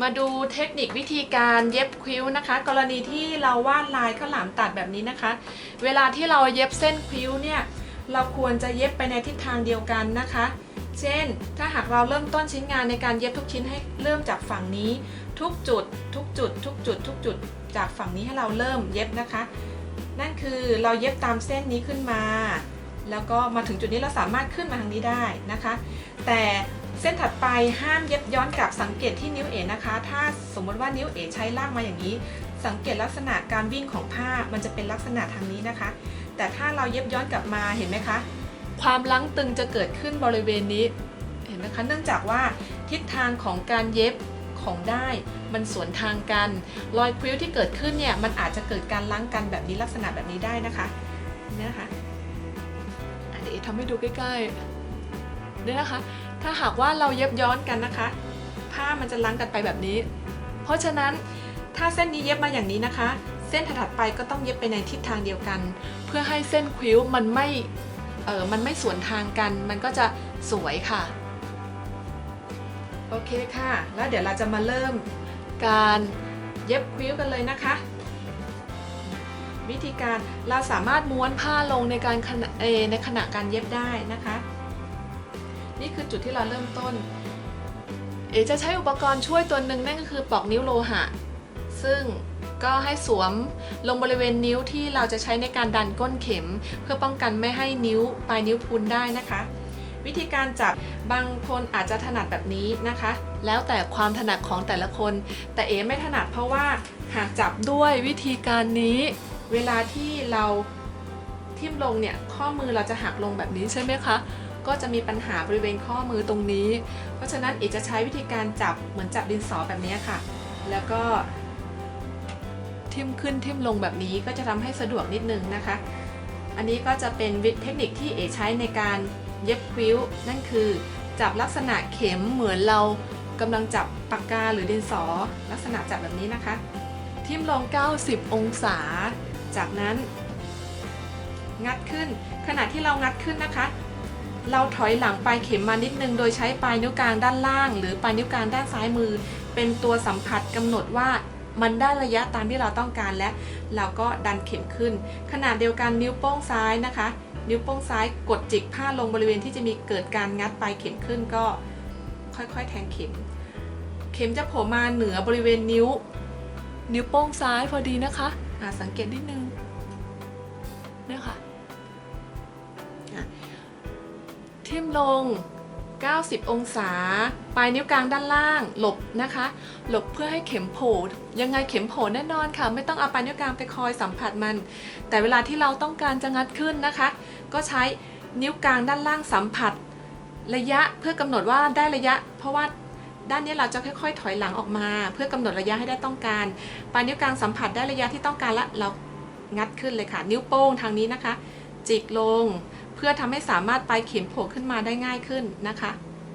มาดูเทคนิควิธีการเย็บคิ้วนะคะ กรณีที่เราวาดลายข้าวหลามตัดแบบนี้นะคะ เวลาที่เราเย็บเส้นคิ้วเนี่ยเราควรจะเย็บไปในทิศทางเดียวกันนะคะ เช่น ถ้าหากเราเริ่มต้นชิ้นงานในการเย็บทุกชิ้นให้เริ่มจากฝั่งนี้ ทุกจุด ทุกจุด ทุกจุด ทุกจุด จากฝั่งนี้ให้เราเริ่มเย็บนะคะ นั่นคือเราเย็บตามเส้นนี้ขึ้นมา แล้วก็มาถึงจุดนี้เราสามารถขึ้นมาทางนี้ได้นะคะ แต่ เส้นถัดไปห้ามเย็บย้อนกลับสังเกตที่นิ้วเอ๋นะคะ ถ้าสมมติว่านิ้วเอ๋ใช้ลากมาอย่างนี้ สังเกตลักษณะการวิ่งของผ้ามันจะเป็นลักษณะทางนี้นะคะ แต่ถ้าเราเย็บย้อนกลับมาเห็นไหมคะ ความลังตึงจะเกิดขึ้นบริเวณนี้เห็นไหมคะเนื่องจากว่าทิศทางของการเย็บของได้มันสวนทางกัน รอยคริ้วที่เกิดขึ้นเนี่ยมันอาจจะเกิดการล้างกันแบบนี้ลักษณะแบบนี้ได้นะคะเนี่ยนะคะ่ะเดี๋ยวทำให้ดูใกล้ๆเนี่ยนะคะ ถ้าหากว่าเราเย็บย้อนกันนะคะ ผ้ามันจะล้างกันไปแบบนี้ เพราะฉะนั้นถ้าเส้นนี้เย็บมาอย่างนี้นะคะ เส้นถัดๆไปก็ต้องเย็บไปในทิศทางเดียวกัน เพื่อให้เส้นคริ้วมันไม่เออมันไม่สวนทางกัน มันก็จะสวยค่ะ โอเคค่ะ แล้วเดี๋ยวเราจะมาเริ่มการเย็บคริ้วกันเลยนะคะ วิธีการเราสามารถม้วนผ้าลงในการในขณะการเย็บได้นะคะ นี่คือจุดที่เราเริ่มต้น เอจะใช้อุปกรณ์ช่วยตัวหนึ่งนั่นก็คือปลอกนิ้วโลหะ ซึ่งก็ให้สวมลงบริเวณนิ้วที่เราจะใช้ในการดันก้นเข็ม เพื่อป้องกันไม่ให้นิ้วปลายนิ้วพรุนได้นะคะ วิธีการจับบางคนอาจจะถนัดแบบนี้นะคะ แล้วแต่ความถนัดของแต่ละคน แต่เอ๋ไม่ถนัดเพราะว่าหากจับด้วยวิธีการนี้ เวลาที่เราทิ่มลงเนี่ยข้อมือเราจะหักลงแบบนี้ใช่ไหมคะ ก็จะมีปัญหาบริเวณข้อมือตรงนี้ เพราะฉะนั้นเอจะใช้วิธีการจับเหมือนจับดินสอแบบนี้ค่ะ แล้วก็ทิ่มขึ้นทิ่มลงแบบนี้ก็จะทำให้สะดวกนิดนึงนะคะ อันนี้ก็จะเป็นวิเทคนิคที่เอใช้ในการเย็บคิ้ว นั่นคือ จับลักษณะเข็มเหมือนเรากำลังจับปากกาหรือดินสอ ลักษณะจับแบบนี้นะคะ ทิ่มลง 90 องศา จากนั้น งัดขึ้นขณะที่เรางัดขึ้นนะคะ เราถอยหลังปลายเข็มมานิดนึง โดยใช้ปลายนิ้วกลางด้านล่าง หรือปลายนิ้วกลางด้านซ้ายมือ เป็นตัวสัมผัสกำหนดว่ามันได้ระยะตามที่เราต้องการและเราก็ดันเข็มขึ้น ขนาดเดียวกันนิ้วโป้งซ้ายนะคะ นิ้วโป้งซ้ายกดจิกผ้าลงบริเวณที่จะมีเกิดการงัดปลายเข็มขึ้นก็ค่อยๆ แทงเข็ม เข็มจะโผล่มาเหนือบริเวณนิ้ว นิ้วโป้งซ้ายพอดีนะคะอ่าสังเกตนิดนึงเนี่ยค่ะ ทิ่มลง 90 องศา ปลายนิ้วกลางด้านล่าง หลบนะคะ หลบเพื่อให้เข็มโผล่ยังไงเข็มโผล่แน่นอนค่ะ ไม่ต้องเอาปลายนิ้วกลางไปคอยสัมผัสมัน แต่เวลาที่เราต้องการจะงัดขึ้นนะคะ ก็ใช้นิ้วกลางด้านล่างสัมผัส ระยะเพื่อกำหนดว่าได้ระยะ เพราะว่าด้านนี้เราจะค่อยๆ ถอยหลังออกมา เพื่อกำหนดระยะให้ได้ต้องการ ปลายนิ้วกลางสัมผัสได้ระยะที่ต้องการละเรางัดขึ้นเลยค่ะ นิ้วโป้งทางนี้นะคะ จิกลง เพื่อทำให้สามารถปลายเข็มโผล่ขึ้นมาได้ง่ายขึ้นนะคะ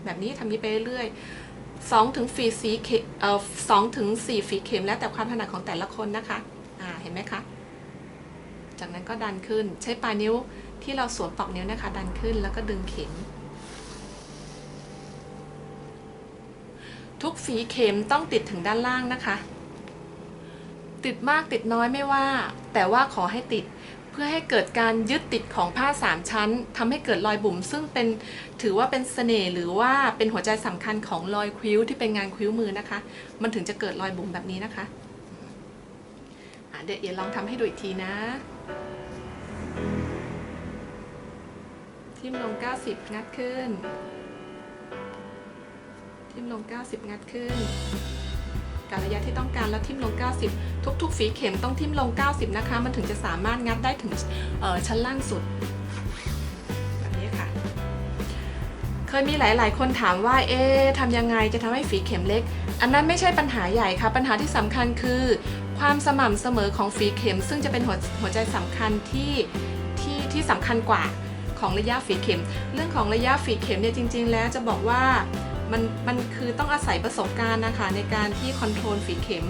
แบบนี้ทำนี้ไปเรื่อยๆสองถึงฝีสีเข็มเอ่อสองถึงสี่ฝีเข็มแล้วแต่ความถนัดของแต่ละคนนะคะอ่าเห็นไหมคะจากนั้นก็ดันขึ้นใช้ปลายนิ้วที่เราสวมปลอกนิ้วนะคะ ดันขึ้นแล้วก็ดึงเข็ม ทุกฝีเข็มต้องติดถึงด้านล่างนะคะ ติดมากติดน้อยไม่ว่า แต่ว่าขอให้ติด พื่อให้เกิดการยึดติดของผ้าสามชั้นทำให้เกิดรอยบุ๋มซึ่งเป็นถือว่าเป็นเสน่ห์หรือว่าเป็นหัวใจสำคัญของรอยควิ้วที่เป็นงานควิ้วมือนะคะ มันถึงจะเกิดรอยบุ๋มแบบนี้นะคะะเดี๋ยวเอียลองทำให้ดูอีกทีนะ ทิมลง 90 งัดขึ้น ทิมลง 90 งัดขึ้นกับระยะที่ต้องการแล้วทิมลง 90 ทุกๆ ฝีเข็มต้องทิมลง 90 นะคะ มันถึงจะสามารถงัดได้ถึงชั้นล่างสุดแบบนี้ค่ะ เคยมีหลาย ๆ คนถามว่า เอ๊ะทำยังไงจะทำให้ฝีเข็มเล็ก อันนั้นไม่ใช่ปัญหาใหญ่ค่ะ ปัญหาที่สำคัญคือ ความสม่ำเสมอของฝีเข็ม ซึ่งจะเป็นหัวหัวใจสำคัญที่ที่ที่สำคัญกว่าของระยะฝีเข็ม เรื่องของระยะฝีเข็มเนี่ยจริง ๆ แล้วจะบอกว่ามันมันคือต้องอาศัยประสบการณ์นะคะในการที่คอนโทรลฝีเข็ม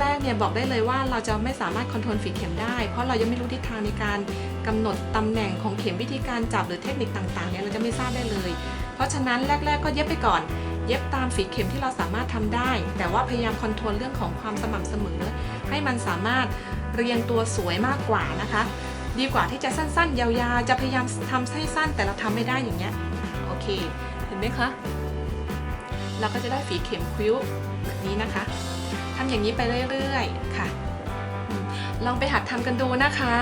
แรกๆเนี่ยบอกได้เลยว่าเราจะไม่สามารถคอนโทรลฝีเข็มได้ เพราะเรายังไม่รู้ทิศทางในการกำหนดตำแหน่งของเข็มวิธีการจับหรือเทคนิคต่างๆเนี่ยเราจะไม่ทราบได้เลย เพราะฉะนั้นแรก ๆ ก็เย็บไปก่อน เย็บตามฝีเข็มที่เราสามารถทำได้ แต่ว่าพยายามคอนโทรลเรื่องของความสม่ำเสมอ ให้มันสามารถเรียงตัวสวยมากกว่านะคะ ดีกว่าที่จะสั้นๆ ยาวๆ จะพยายามทำให้สั้นแต่เราทำไม่ได้อย่างเงี้ยโอเค เห็นไหมคะเราก็จะได้ฝีเข็มคิ้วแบบนี้นะคะ ทำอย่างนี้ไปเรื่อยๆค่ะ ลองไปหัดทำกันดูนะคะ